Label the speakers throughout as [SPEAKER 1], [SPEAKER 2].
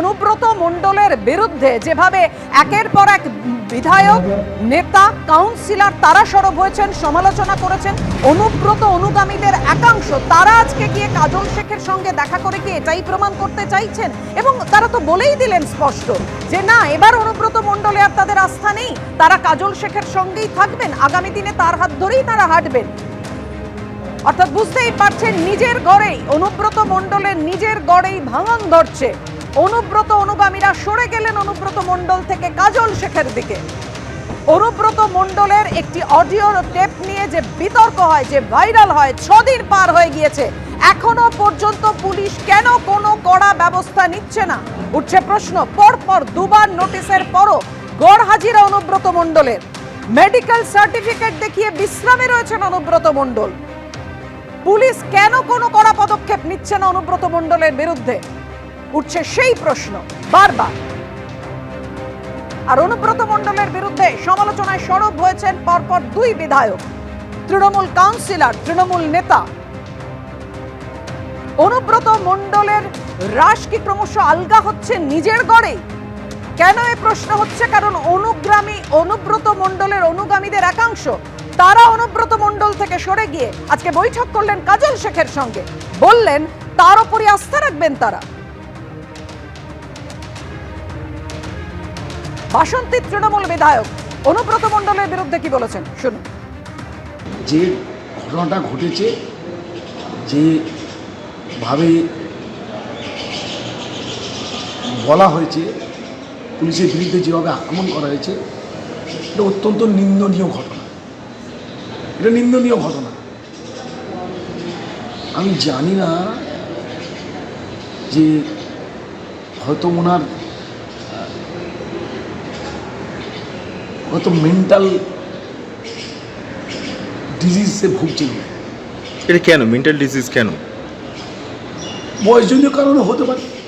[SPEAKER 1] অনুব্রত মণ্ডলের বিরুদ্ধে যেভাবে একের পর এক বিধায়ক, নেতা, কাউন্সিলর তারা সরব হয়েছেন, সমালোচনা করেছেন, অনুব্রত অনুগামীদের একাংশ, তারা আজকে গিয়ে কাজল শেখের সঙ্গে দেখা করে কি এটাই প্রমাণ করতে চাইছেন? এবং তারা তো বলেই দিলেন স্পষ্ট যে না, এবার অনুব্রত মণ্ডলে আর তাদের আস্থা নেই। তারা কাজল শেখের সঙ্গেই থাকবেন, আগামী দিনে তার হাত ধরেই তারা হাঁটবেন। অর্থাৎ বুঝতেই পারছেন, নিজের গড়েই, অনুব্রত মণ্ডলের নিজের গড়েই ভাঙন ধরছে। অনুব্রত অনুগামীরা সরে গেলেন অনুব্রত মণ্ডল থেকে কাজল শেখের দিকে। অনুব্রত মণ্ডলের একটি অডিও টেপ নিয়ে যে বিতর্ক হয়, যে ভাইরাল হয়, ছদিন পার হয়ে গিয়েছে। এখনও পর্যন্ত পুলিশ কেন কোনো কড়া ব্যবস্থা নিচ্ছে না? উঠছে প্রশ্ন, পরপর দুবার নোটিশের পরও গড় হাজিরা অনুব্রত মণ্ডলের। মেডিকেল সার্টিফিকেট দেখিয়ে বিশ্রামে রয়েছেন অনুব্রত মণ্ডল। পুলিশ কেন কোনো কড়া পদক্ষেপ নিচ্ছে না অনুব্রত মণ্ডলের বিরুদ্ধে? উঠছে সেই প্রশ্ন বারবার। আর অনুব্রত মণ্ডলের বিরুদ্ধে সমালোচনায় সরব হয়েছেন পরপর দুই বিধায়ক, তৃণমূল কাউন্সিলর, তৃণমূল নেতা। অনুব্রত মণ্ডলের হ্রাস কি ক্রমশ আলগা হচ্ছে নিজের গড়ে? কেন এ প্রশ্ন হচ্ছে? কারণ অনুগ্রামী অনুব্রত মণ্ডলের অনুগামীদের একাংশ, তারা অনুব্রত মণ্ডল থেকে সরে গিয়ে আজকে বৈঠক করলেন কাজল শেখের সঙ্গে। বললেন, তার উপরই আস্থা রাখবেন তারা। বাসন্তী তৃণমূল বিধায়ক অনুব্রত মণ্ডলের বিরুদ্ধে কি বলেছেন? শুনুন।
[SPEAKER 2] যে ঘটনাটা ঘটেছে যেভাবে বলা হয়েছে, পুলিশের বিরুদ্ধে যেভাবে আক্রমণ করা হয়েছে, এটা অত্যন্ত নিন্দনীয় ঘটনা। এটা নিন্দনীয় ঘটনা। আমি জানি না যে হয়তো ওনার আহ, হয়তো মেন্টাল ডিজিজে ভুগছিল।
[SPEAKER 3] এটা কেন? মেন্টাল ডিজিজ কেন?
[SPEAKER 2] বয়সজনীয় কারণে হতে পারে।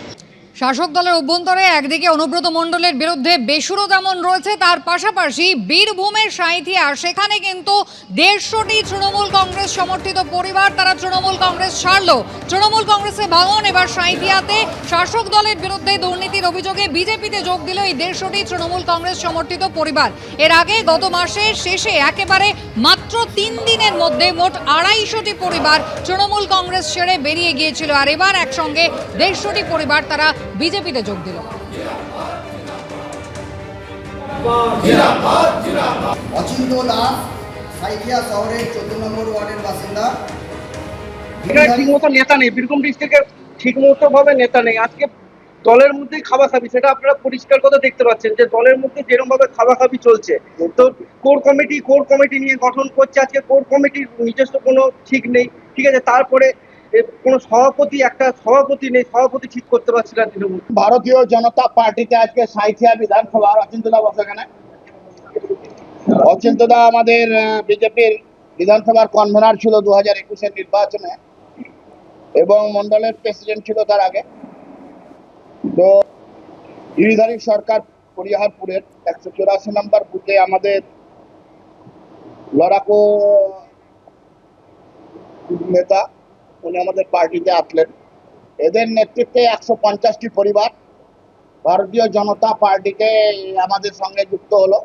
[SPEAKER 4] শাসক দলের অভ্যন্তরে একদিকে অনুব্রত মণ্ডলের বিরুদ্ধে বেসুরো যেমন রয়েছে, তার পাশাপাশি বীরভূমের সাঁইথিয়া সেখানে কিন্তু দেড়শোটি তৃণমূল কংগ্রেস সমর্থিত পরিবার, তারা তৃণমূল কংগ্রেস ছাড়ল। তৃণমূল কংগ্রেসে ভাঙন, এবার সাঁইথিয়াতে শাসক দলের বিরুদ্ধে দুর্নীতির অভিযোগে বিজেপিতে যোগ দিল এই দেড়শোটি তৃণমূল কংগ্রেস সমর্থিত পরিবার। এর আগে গত মাসের শেষে একেবারে মাত্র তিন দিনের মধ্যে মোট আড়াইশোটি পরিবার তৃণমূল কংগ্রেস ছেড়ে বেরিয়ে গিয়েছিল, আর এবার একসঙ্গে দেড়শোটি পরিবার তারা বিজেপিতে যোগ দিল।
[SPEAKER 5] অচিন্ত দাস সাইকিয়া শহরের চোদ্দ নম্বর ওয়ার্ডের বাসিন্দা।
[SPEAKER 6] ঠিকমতো নেতা নেই বীরভূম ডিস্ট্রিক্টের ঠিকমতো ভাবে নেতা নেই। আজকে দলের মধ্যেই খাওয়াখাবি সেটা আপনারা পরিষ্কার কথা দেখতে পাচ্ছেন যে দলের মধ্যে যেরকম ভাবে খাওয়াখাবি চলছে। তো কোর কমিটি কোর কমিটি নিয়ে গঠন করছে আজকে। কোর কমিটির নিজস্ব কোনো ঠিক নেই ঠিক আছে? তারপরে কোনো সভাপতি, একটা সভাপতি নেই, সভাপতি ঠিক করতে পারছি না তৃণমূল।
[SPEAKER 7] ভারতীয় জনতা পার্টিতে আজকে সাঁইথিয়া বিধানসভার অচিন্তদা বসে এখানে। অচিন্তদা আমাদের বিজেপির বিধানসভার কনভেনার ছিল দু হাজার একুশের নির্বাচনে, এবং মন্ডলের প্রেসিডেন্ট ছিল তার আগে। তো গিরিধারী সরকার পরিহারপুরের একশো চুরাশি নম্বর বুথে আমাদের লড়াকো নেতা উনি আমাদের পার্টিতে আসলেন। এদের নেতৃত্বে একশো পঞ্চাশটি পরিবার ভারতীয় জনতা পার্টিতে আমাদের সঙ্গে যুক্ত হলো।